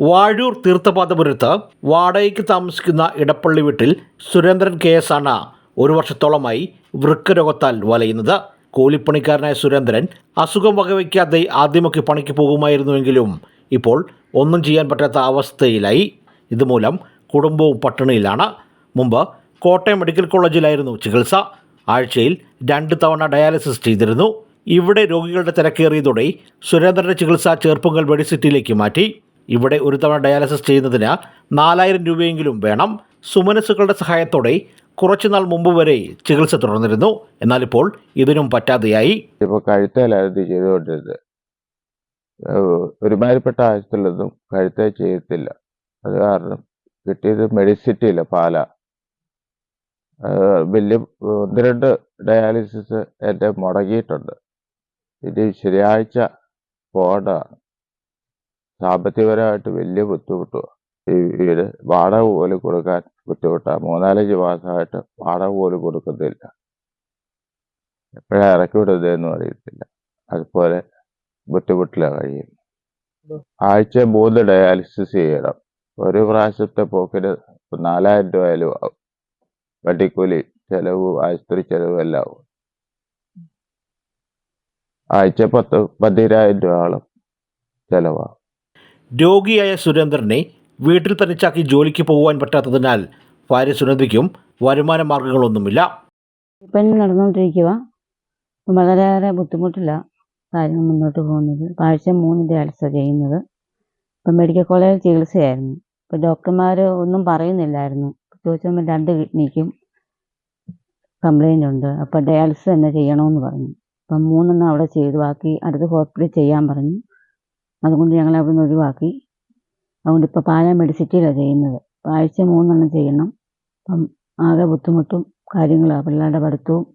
വാഴൂർ തീർത്ഥപാദപുരത്ത് വാടകയ്ക്ക് താമസിക്കുന്ന ഇടപ്പള്ളി വീട്ടിൽ സുരേന്ദ്രൻ കെ എസ് ആണ് ഒരു വർഷത്തോളമായി വൃക്കരോഗത്താൽ വലയുന്നത്. കൂലിപ്പണിക്കാരനായ സുരേന്ദ്രൻ അസുഖം വകവയ്ക്കാതെ ആദ്യമൊക്കെ പണിക്ക് പോകുമായിരുന്നുവെങ്കിലും ഇപ്പോൾ ഒന്നും ചെയ്യാൻ പറ്റാത്ത അവസ്ഥയിലായി. ഇതുമൂലം കുടുംബവും പട്ടിണിയിലാണ്. മുമ്പ് കോട്ടയം മെഡിക്കൽ കോളേജിലായിരുന്നു ചികിത്സ. ആഴ്ചയിൽ രണ്ട് തവണ ഡയാലിസിസ് ചെയ്തിരുന്നു. ഇവിടെ രോഗികളുടെ തിരക്കേറിയതോടെ സുരേന്ദ്രന്റെ ചികിത്സ ചേർപ്പുങ്കൽ മെഡിസിറ്റിയിലേക്ക് മാറ്റി. ഇവിടെ ഒരു തവണ ഡയാലിസിസ് ചെയ്യുന്നതിന് നാലായിരം രൂപയെങ്കിലും വേണം. സുമനസ്സുകളുടെ സഹായത്തോടെ കുറച്ചുനാൾ മുമ്പ് വരെ ചികിത്സ തുടർന്നിരുന്നു. എന്നാൽ ഇപ്പോൾ ഇതിനും പറ്റാതെയായി. ഇപ്പോൾ കഴുത്തേലായിരുന്നു ചെയ്തുകൊണ്ടിരുന്നത്. ഒരുമാതിരിപ്പെട്ട ആശുപത്രിയിലൊന്നും കഴുത്തേ ചെയ്യത്തില്ല. അത് കാരണം കിട്ടിയത് മെഡിസിറ്റിയില്ല പാല. വലിയ ഒന്ന് രണ്ട് ഡയാലിസിസ് എന്റെ മുടങ്ങിയിട്ടുണ്ട്. ഇത് ശനിയാഴ്ച പോകേണ്ടതാണ്. സാമ്പത്തികപരമായിട്ട് വലിയ ബുദ്ധിമുട്ടുമാണ് ഈ വീട് വാടക പോലും കൊടുക്കാൻ ബുദ്ധിമുട്ടാണ് മൂന്നാലഞ്ച് മാസമായിട്ട് വാടക പോലും കൊടുക്കുന്നില്ല. എപ്പോഴാണ് ഇറക്കി വിടുന്നതെന്നും അറിയത്തില്ല. അതുപോലെ ബുദ്ധിമുട്ടിലാണ് കഴിയുന്നത്. ആഴ്ച മൂന്ന് ഡയാലിസിസ് ചെയ്യണം. ഒരു പ്രാവശ്യത്തെ പോക്കിന് നാലായിരം രൂപയിലും ആവും. വണ്ടിക്കൂലി ചെലവും ആശുപത്രി ചെലവും എല്ലാം ആവും. ആഴ്ച പത്ത് പതിനായിരം രൂപയോളം ചെലവാകും. രോഗിയായ സുരേന്ദ്രനെ വീട്ടിൽ തനിച്ചാക്കി ജോലിക്ക് പോകുവാൻ പറ്റാത്തതിനാൽ ഭാര്യ സുനന്ദയ്ക്കും വരുമാന മാർഗങ്ങളൊന്നുമില്ല. ഇപ്പം നടന്നുകൊണ്ടിരിക്കുക വളരെയേറെ ബുദ്ധിമുട്ടില്ല കാര്യങ്ങൾ മുന്നോട്ട് പോകുന്നത്. ആഴ്ച മൂന്ന് ഡയാലിസ ചെയ്യുന്നത്. ഇപ്പം മെഡിക്കൽ കോളേജിൽ ചികിത്സയായിരുന്നു. ഇപ്പം ഡോക്ടർമാർ ഒന്നും പറയുന്നില്ലായിരുന്നു. ചോദിച്ചപ്പോൾ രണ്ട് കിഡ്നിക്കും കംപ്ലൈന്റ് ഉണ്ട് അപ്പം ഡയാലിസിസ് തന്നെ ചെയ്യണമെന്ന് പറഞ്ഞു. അപ്പം മൂന്നെണ്ണം അവിടെ ചെയ്തു. ബാക്കി അടുത്ത ഹോസ്പിറ്റലിൽ ചെയ്യാൻ പറഞ്ഞു. അതുകൊണ്ട് ഞങ്ങൾ അവിടെ നിന്ന് ഒഴിവാക്കി. അതുകൊണ്ട് ഇപ്പോൾ പാലാ മെഡിസിറ്റിയിലാണ് ചെയ്യുന്നത്. അപ്പോൾ ആഴ്ച മൂന്നെണ്ണം ചെയ്യണം. അപ്പം ആകെ ബുദ്ധിമുട്ടും കാര്യങ്ങളാണ് പിള്ളേരുടെ പഠിത്തവും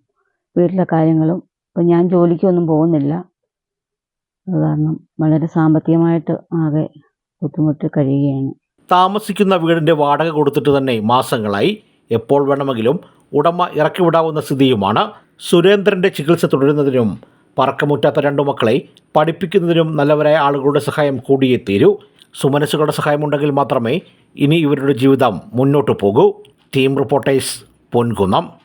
വീട്ടിലെ കാര്യങ്ങളും. ഇപ്പം ഞാൻ ജോലിക്കൊന്നും പോകുന്നില്ല. അത് കാരണം വളരെ സാമ്പത്തികമായിട്ട് ആകെ ബുദ്ധിമുട്ട് കഴിയുകയാണ്. താമസിക്കുന്ന വീടിന്റെ വാടക കൊടുത്തിട്ട് തന്നെ മാസങ്ങളായി. എപ്പോൾ വേണമെങ്കിലും ഉടമ ഇറക്കി വിടാവുന്ന സ്ഥിതിയുമാണ്. സുരേന്ദ്രന്റെ ചികിത്സ തുടരുന്നതിനും പറക്കമുറ്റാത്ത രണ്ടു മക്കളെ പഠിപ്പിക്കുന്നതിനും നല്ലവരായ ആളുകളുടെ സഹായം കൂടിയേ തീരൂ. സുമനസ്സുകളുടെ സഹായമുണ്ടെങ്കിൽ മാത്രമേ ഇനി ഇവരുടെ ജീവിതം മുന്നോട്ട് പോകൂ. Team reporters Ponkunnam.